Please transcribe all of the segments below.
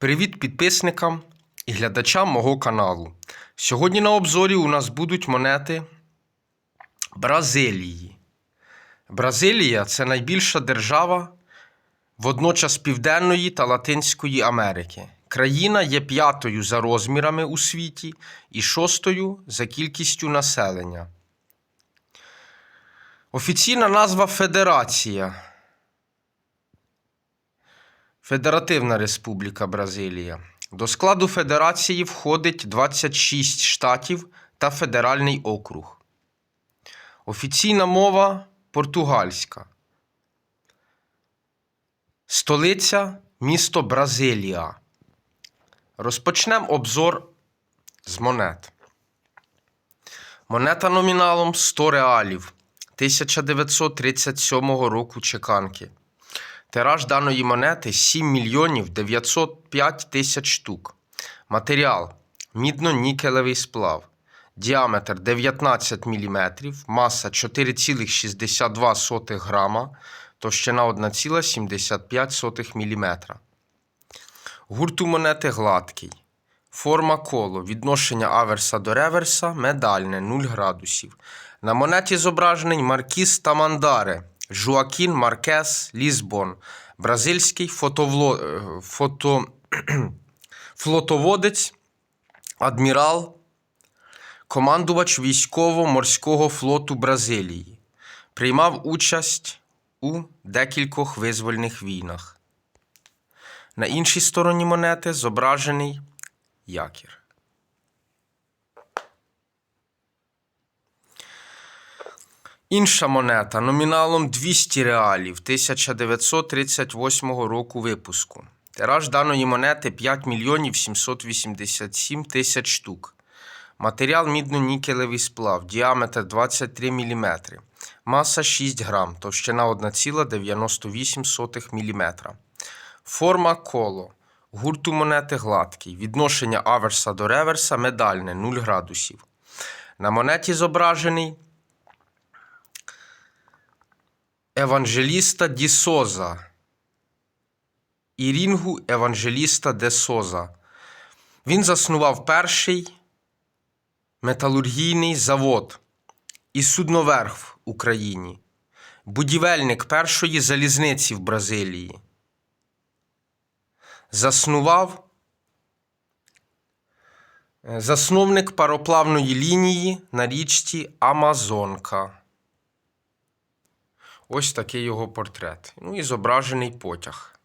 Привіт підписникам і глядачам мого каналу. Сьогодні на обзорі у нас будуть монети Бразилії. Бразилія це найбільша держава водночас Південної та Латинської Америки. Країна є п'ятою за розмірами у світі і шостою за кількістю населення. Офіційна назва Федерація. Федеративна Республіка Бразилія. До складу федерації входить 26 штатів та федеральний округ. Офіційна мова португальська. Столиця місто Бразилія. Розпочнемо обзор з монет. Монета номіналом 100 реалів 1937 року чеканки. Тираж даної монети 7 мільйонів 905 тисяч штук. Матеріал мідно-нікелевий сплав. Діаметр 19 мм, маса 4,62 грама, товщина 1,75 мм. Гурт у монети гладкий. Форма коло. Відношення аверса до реверса медальне 0 градусів. На монеті зображений Маркіс Тамандаре, Жуакін Маркес Лізбон, бразильський фотовло... е, фото... флотоводець, адмірал, командувач військово-морського флоту Бразилії. Приймав участь у декількох визвольних війнах. На іншій стороні монети зображений якір. Інша монета номіналом 200 реалів 1938 року випуску. Тираж даної монети 5 мільйонів 787 тисяч штук. Матеріал мідно-нікелевий сплав, діаметр 23 мм, маса 6 грам, товщина 1,98 мм. Форма коло. Гурт монети гладкий. Відношення аверса до реверса медальне 0 градусів. На монеті зображений Евангеліста Ді Соза. Ірінгу Евангеліста де Соза. Він заснував перший металургійний завод і судноверх в Україні, будівельник першої залізниці в Бразилії. Заснував е, засновник пароплавної лінії на річці Амазонка. Ось такий його портрет. Ну і зображений потяг.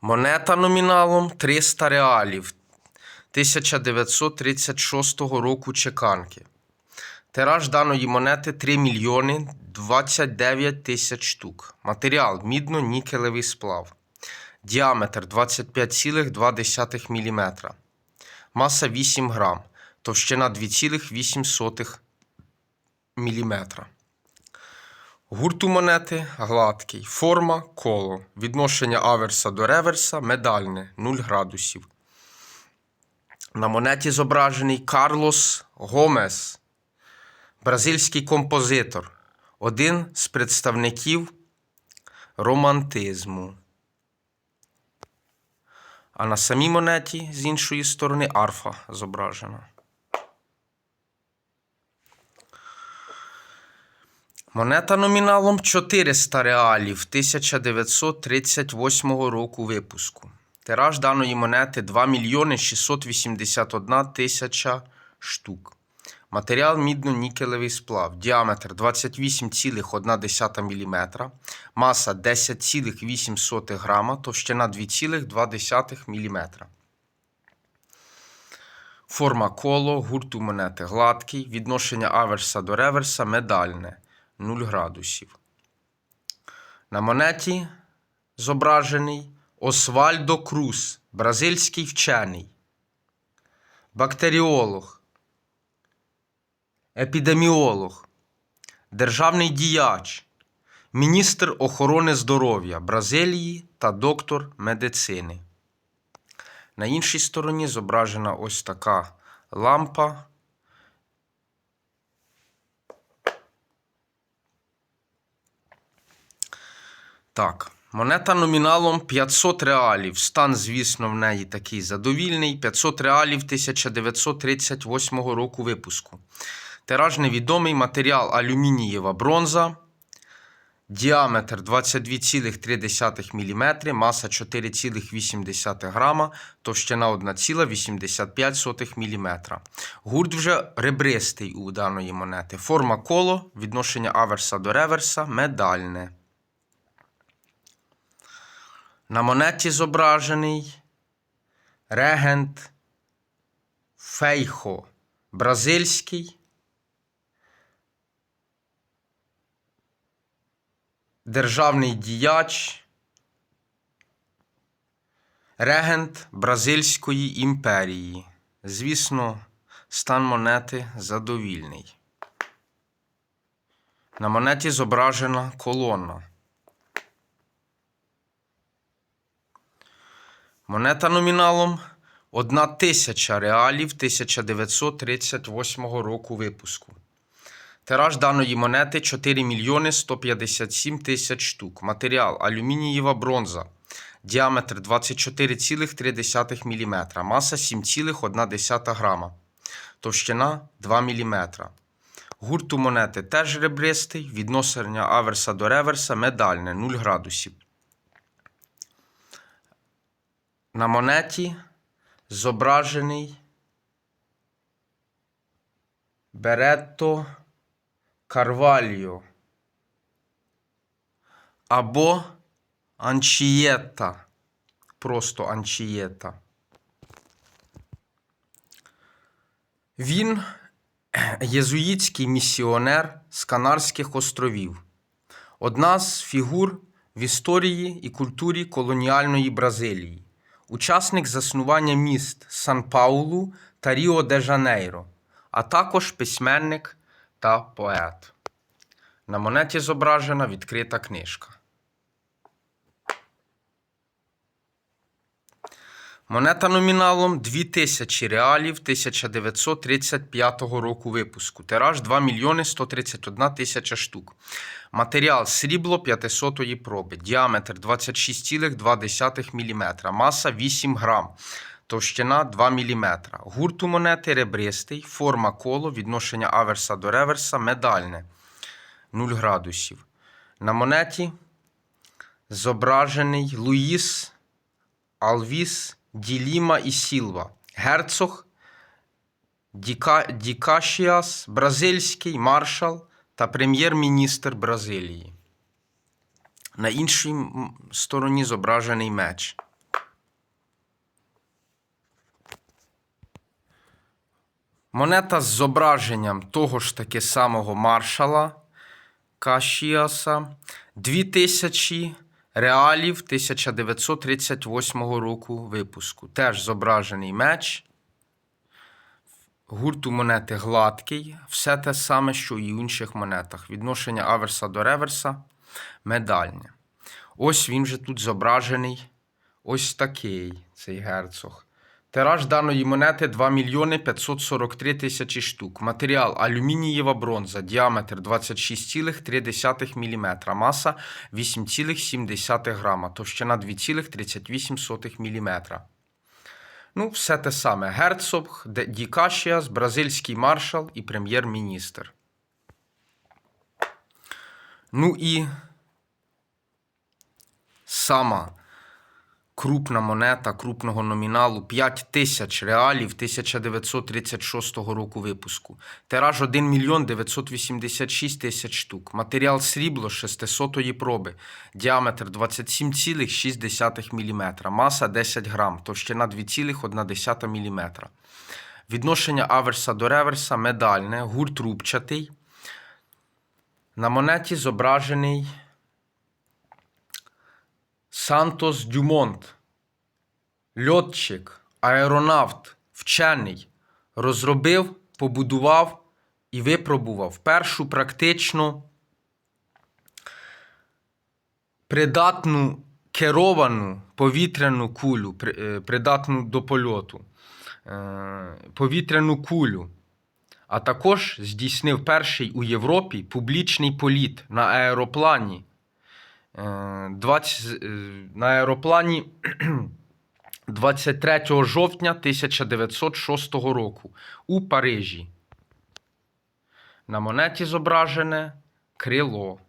Монета номіналом 300 реалів 1936 року чеканки. Тираж даної монети 3 мільйони 29 тисяч штук. Матеріал мідно-нікелевий сплав. Діаметр 25,2 мм. Маса 8 грам. Товщина 2,8 мм. Гурт монети гладкий. Форма коло. Відношення аверса до реверса медальне 0 градусів. На монеті зображений Карлос Гомес, бразильський композитор, один з представників романтизму. А на самій монеті з іншої сторони арфа зображена. Монета номіналом 400 реалів 1938 року випуску. Тираж даної монети 2 мільйони 681 тисяча штук. Матеріал мідно-нікелевий сплав. Діаметр 28,1 мм. Маса 10,8 грама. Товщина 2,2 мм. Форма коло, гурт у монети гладкий, відношення аверса до реверса медальне 0 градусів. На монеті зображений Освальдо Круз, бразильський вчений, бактеріолог, епідеміолог, державний діяч, міністр охорони здоров'я Бразилії та доктор медицини. На іншій стороні зображена ось така лампа. Так, Монета номіналом 500 реалів. Стан, звісно, в неї такий задовільний. 500 реалів 1938 року випуску. Тираж невідомий, матеріал алюмінієва бронза. Діаметр 22,3 мм, маса 4,8 грама, товщина 1,85 мм. Гурт вже ребристий у даної монети. Форма коло, відношення аверса до реверса медальне. На монеті зображений регент Фейхо бразильський. Державний діяч, регент Бразильської імперії. Звісно, стан монети задовільний. На монеті зображена колона. Монета номіналом 1 тисяча реалів 1938 року випуску. Тираж даної монети 4 мільйони 157 тисяч штук. Матеріал алюмінієва бронза. Діаметр 24,3 мм. Маса 7,1 грама. Товщина 2 мм. Гурт у монети теж ребристий. Відношення аверса до реверса медальне 0 градусів. На монеті зображений Беретто Карвальо або Анчієта. Просто Анчієта. Він єзуїтський місіонер з Канарських островів. Одна з фігур в історії і культурі колоніальної Бразилії. Учасник заснування міст Сан-Паулу та Ріо де Жанейро, а також письменник та поет. На монеті зображена відкрита книжка. Монета номіналом 2000 реалів 1935 року випуску. Тираж 2 мільйони 131 тисяча штук. Матеріал срібло 500-ї проби. Діаметр 26,2 мм. Маса 8 грам. Товщина 2 мм. Гурт у монети ребристий. Форма коло. Відношення аверса до реверса медальне. 0 градусів. На монеті зображений Луїс Алвіс Діліма і Сілва, герцог Діка... Дікашіас, бразильський маршал та прем'єр-міністр Бразилії. На іншій стороні зображений меч. Монета з зображенням того ж таки самого маршала Кашіаса 2000 реалів 1938 року випуску. Теж зображений меч. Гурт у монети гладкий. Все те саме, що і в інших монетах. Відношення аверса до реверса медальне. Ось він же тут зображений. Ось такий цей герцог. Тираж даної монети 2 мільйони 543 тисячі штук. Матеріал алюмінієва бронза, діаметр 26,3 мм, маса 8,7 грама, товщина 2,38 мм. Ну, все те саме. Герцог, Де- Ді Кашіас, бразильський маршал і прем'єр-міністр. Ну і сама крупна монета крупного номіналу 5 тисяч реалів 1936 року випуску. Тираж 1 мільйон 986 тисяч штук. Матеріал срібло 600-ї проби. Діаметр 27,6 мм. Маса 10 грам. Товщина 2,1 мм. Відношення аверса до реверса медальне. Гурт рубчатий. На монеті зображений Сантос Дюмонт, льотчик, аеронавт, вчений, розробив, побудував і випробував першу практично придатну керовану повітряну кулю, е, придатну до польоту, е, повітряну кулю. А також здійснив перший у Європі публічний політ на аероплані 20, е, на аероплані 23 жовтня 1906 року у Парижі. На монеті зображене крило.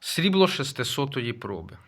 Срібло 600 проби.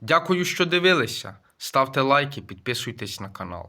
Дякую, що дивилися. Ставте лайки, підписуйтесь на канал.